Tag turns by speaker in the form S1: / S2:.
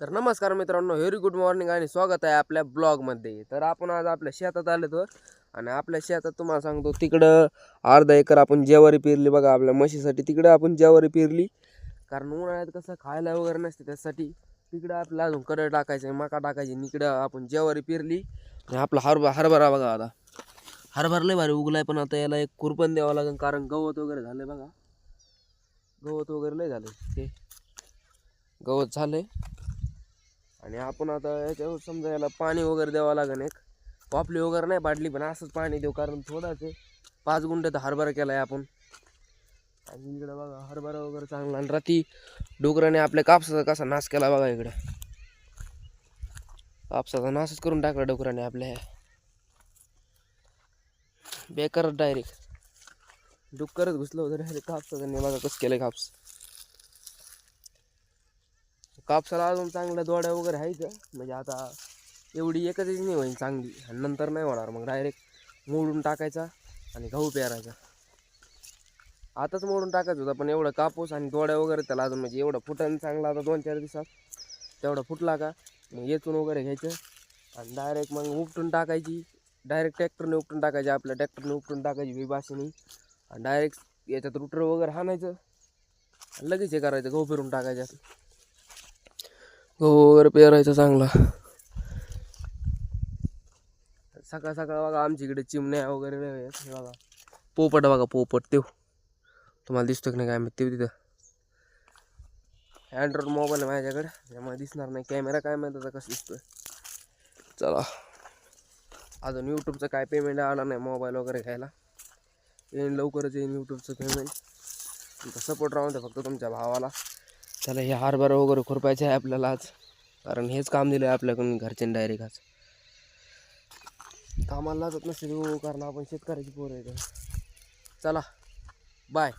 S1: तर नमस्कार मित्रांनो व्हेरी गुड मॉर्निंग आणि स्वागत आहे आपल्या ब्लॉगमध्ये तर आपण आज आपल्या शेतात आलो तर आणि आपल्या शेतात तुम्हाला सांगतो तिकडं अर्धा एकर आपण जेवारी पेरली बघा आपल्या म्हशीसाठी तिकडं आपण जेवारी पेरली. कारण उन्हाळ्यात कसं खायला वगैरे नसते त्यासाठी तिकडं आपलं अजून कडं टाकायचं मका टाकायची इकडं आपण जेवारी पेरली. आणि आपला हरभरा हरभरा बघा आता. हरभरा लय भारी उगलाय पण आता याला एक कुरपण द्यावं लागेल कारण गवत वगैरे झालं बघा. गवत वगैरे लय झालं ते गवत झालं आणि आपण आता याच्यावर समजा याला पाणी वगैरे द्यावं लागेल एक. पापली वगैरे नाही पाडली पण असंच पाणी देऊ कारण थोडाच आहे. पाच गुंठे तर हरभरा केला आहे आपण. आणि इकडं बघा हरभरा वगैरे चांगला आणि रात्री डोकराने आपल्या कापसाचा कसा नाश केला बघा इकडं. कापसाचा नाशच करून टाकला डोकराने आपल्या. बेकारच डायरेक्ट. डुक्करच घुसलं होतं डायरेक्ट नाही बघा कसं केलं कापस. कापसाला अजून चांगल्या दोड्या वगैरे आहेत म्हणजे आता एवढी एकच नाही होईल चांगली. आणि नंतर नाही होणार. मग डायरेक्ट मोडून टाकायचा आणि गहू पेरायचा. आताच मोडून टाकायचं होतं पण एवढं कापूस आणि दोड्या वगैरे त्याला अजून म्हणजे एवढं फुटन चांगला आता दोन चार दिवसात. तेवढा फुटला का मग येचून वगैरे घ्यायचं. आणि डायरेक्ट मग उपटून टाकायची. डायरेक्ट ट्रॅक्टरने उपटून टाकायची आपल्या ट्रॅक्टरने उपटून टाकायची विभाषणी आणि डायरेक्ट याच्यात रुटर वगैरे हाणायचं. आणि लगेच हे करायचं गहू पेरून टाकायचं. गहू वगैरे पेरायचा चांगला. सकाळ सकाळ बघा आमच्या इकडे चिमण्या वगैरे हे बघा. पोपट बघा पोपट तेव तुम्हाला दिसतो की नाही काय माहिती? तिथं. अँड्रॉइड मोबाईल आहे माझ्याकडे. त्यामुळे दिसणार नाही. कॅमेरा काय माहिती आता कसं दिसतोय. चला. अजून यूट्यूबचं काय पेमेंट आला नाही मोबाईल वगैरे घ्यायला. येईन लवकरच येईन यूट्यूबचं पेमेंट तुमचा सपोर्ट राहून द्या फक्त तुमच्या भावाला. त्याला हे हारभरा वगैरे खुरपायचे आहे आपल्याला आज. कारण हेच काम दिलं आहे आपल्याकडून घरच्यांनी डायरेक्ट आज. कामाला लागत नसते हो कारण आपण शेतकऱ्याची पोरं आहे चला बाय